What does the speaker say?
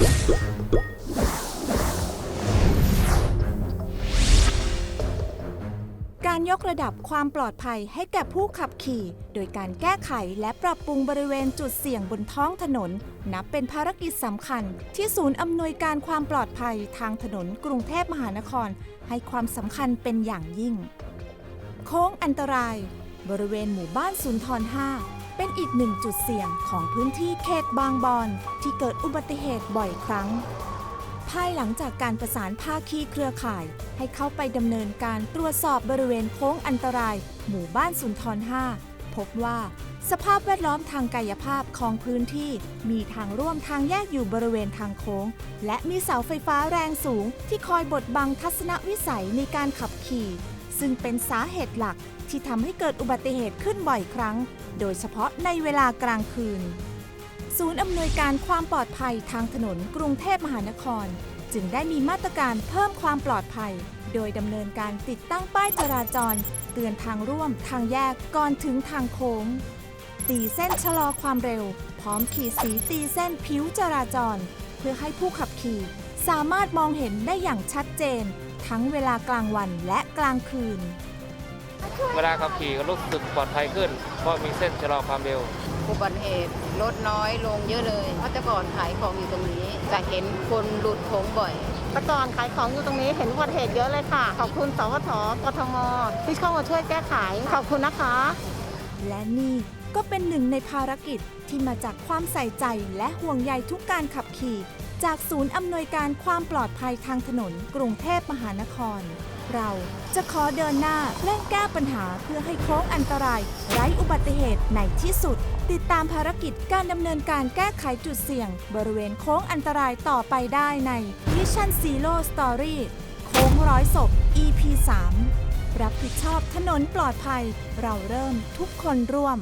การยกระดับความปลอดภัยให้แก่ผู้ขับขี่ โดยการแก้ไขและปรับปรุงบริเวณจุดเสี่ยงบนท้องถนน นับเป็นภารกิจสำคัญ ที่ศูนย์อำนวยการความปลอดภัยทางถนนกรุงเทพมหานคร ให้ความสำคัญเป็นอย่างยิ่ง โค้งอันตราย บริเวณหมู่บ้านสุนทร5 เป็นอีกหนึ่งจุดเสี่ยงของพื้นที่เขตบางบอนที่เกิดอุบัติเหตุบ่อยครั้ง ภายหลังจากการประสานภาคีเครือข่าย ให้เข้าไปดำเนินการตรวจสอบบริเวณโค้งอันตราย หมู่บ้านสุนทร 5 พบว่าสภาพแวดล้อมทางกายภาพของพื้นที่ มีทางร่วมทางแยกอยู่บริเวณทางโค้ง และมีเสาไฟฟ้าแรงสูงที่คอยบดบังทัศนวิสัยในการขับขี่ ซึ่งเป็นสาเหตุหลักที่ทำให้เกิดอุบัติเหตุขึ้นบ่อยครั้ง โดยเฉพาะในเวลากลางคืน ศูนย์อำนวยการความปลอดภัยทางถนนกรุงเทพมหานคร จึงได้มีมาตรการเพิ่มความปลอดภัย โดยดำเนินการติดตั้งป้ายจราจร เตือนทางร่วม ทางแยกก่อนถึงทางโค้ง ตีเส้นชะลอความเร็ว พร้อมขีดสีตีเส้นผิวจราจร เพื่อให้ผู้ขับขี่สามารถมองเห็นได้อย่างชัดเจน ทั้งเวลากลางวันและกลางคืน เวลาขับขี่ก็รู้สึกปลอดภัยขึ้น เพราะมีเส้นชะลอความเร็วอุบัติเหตุลดน้อยลงเยอะเลยเพราะแต่ก่อนขายของอยู่ตรงนี้จะเห็นคนหลุดโค้งบ่อยแต่ก่อนขายของอยู่ตรงนี้เห็นอุบัติเหตุเยอะเลยค่ะ ขอบคุณสวทกทมที่เข้ามาช่วยแก้ไขขอบคุณนะคะ และนี่ก็เป็นหนึ่งในภารกิจที่มาจากความใส่ใจและห่วงใยทุกการขับขี่ จากศูนย์อำนวยการความปลอดภัยทางถนนกรุงเทพมหานคร เราจะขอเดินหน้าเร่งแก้ปัญหาเพื่อให้โค้งอันตราย ไร้อุบัติเหตุในที่สุด ติดตามภารกิจการดำเนินการแก้ไขจุดเสี่ยง บริเวณโค้งอันตรายต่อไปได้ใน Mission Zero Story โค้งร้อยศพ EP 3รับผิดชอบถนนปลอดภัย เราเริ่มทุกคนร่วม